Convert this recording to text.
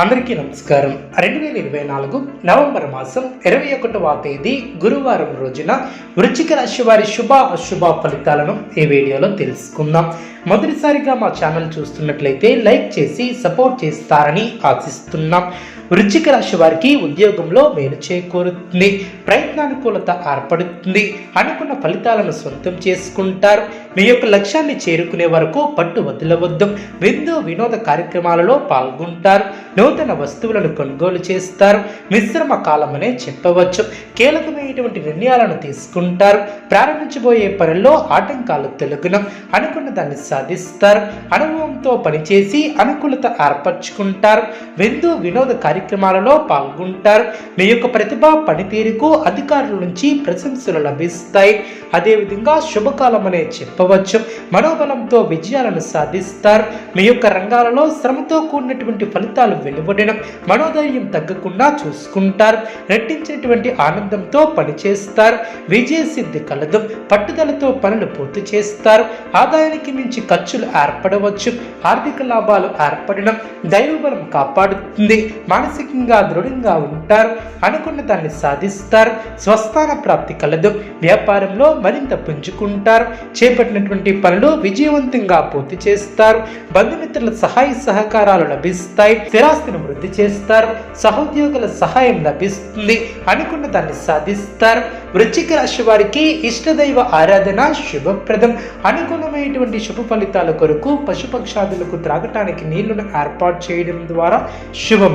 అందరికీ నమస్కారం. రెండు వేల ఇరవై నాలుగు నవంబర్ మాసం ఇరవై ఒకటవ తేదీ గురువారం రోజున వృశ్చిక రాశి వారి శుభ అశుభ ఫలితాలను ఈ వీడియోలో తెలుసుకుందాం. మొదటిసారిగా మా ఛానల్ చూస్తున్నట్లయితే లైక్ చేసి సపోర్ట్ చేస్తారని ఆశిస్తున్నాం. వృశ్చిక రాశి వారికి ఉద్యోగంలో మేలు చేకూరుతుంది. ప్రయత్నానుకూలత ఏర్పడుతుంది. అనుకున్న ఫలితాలను సొంతం చేసుకుంటారు. మీ యొక్క లక్ష్యాన్ని చేరుకునే వరకు పట్టు వదలవద్దు. విందు వినోద కార్యక్రమాలలో పాల్గొంటారు. నూతన వస్తువులను కొనుగోలు చేస్తారు. మిశ్రమ కాలమనే చెప్పవచ్చు. కీలకమైనటువంటి నిర్ణయాలను తీసుకుంటారు. ప్రారంభించబోయే పనుల్లో ఆటంకాలు తొలగునం. అనుకున్న దాన్ని సాధిస్తారు. అనుభవంతో పనిచేసి అనుకూలత ఏర్పరచుకుంటారు. విందు వినోద కార్యక్రమాలలో పాల్గొంటారు. మీ యొక్క ప్రతిభ పనితీరుకు అధికారుల నుంచి ప్రశంసలు లభిస్తాయి. అదేవిధంగా శుభకాలం అనే చెప్పవచ్చు. మనోబలంతో విజయాలను సాధిస్తారు. మీ యొక్క రంగాలలో శ్రమతో కూడినటువంటి ఫలితాలు వెలువడడం మనోధైర్యం తగ్గకుండా చూసుకుంటారు. నటించినటువంటి ఆనందంతో పనిచేస్తారు. విజయ సిద్ధి కలదు. పట్టుదలతో పనులు పూర్తి చేస్తారు. ఆదాయానికి మించి ఖర్చులు ఏర్పడవచ్చు. ఆర్థిక లాభాలు ఏర్పడడం దైవబలం కాపాడుతుంది. మానసికంగా దృఢంగా ఉంటారు అనుకున్న దాన్ని సాధిస్తారు స్వస్థాన ప్రాప్తి కలదు. వ్యాపారంలో మరింత పుంజుకుంటారు చేపట్టినటువంటి పనులు విజయవంతంగా పూర్తి చేస్తారు బంధుమిత్రుల సహాయ సహకారాలు లభిస్తాయి స్థిరాస్తిని వృద్ధి చేస్తారు సహోద్యోగుల సహాయం లభిస్తుంది అనుకున్న దాన్ని సాధిస్తారు. వృచ్చిక రాశి వారికి ఇష్టదైవ ఆరాధన శుభప్రదం. అనుకూలమైనటువంటి శుభ ఫలితాల కొరకు పశుపక్షాదులకు త్రాగటానికి నీళ్ళను ఏర్పాటు చేయడం ద్వారా శుభం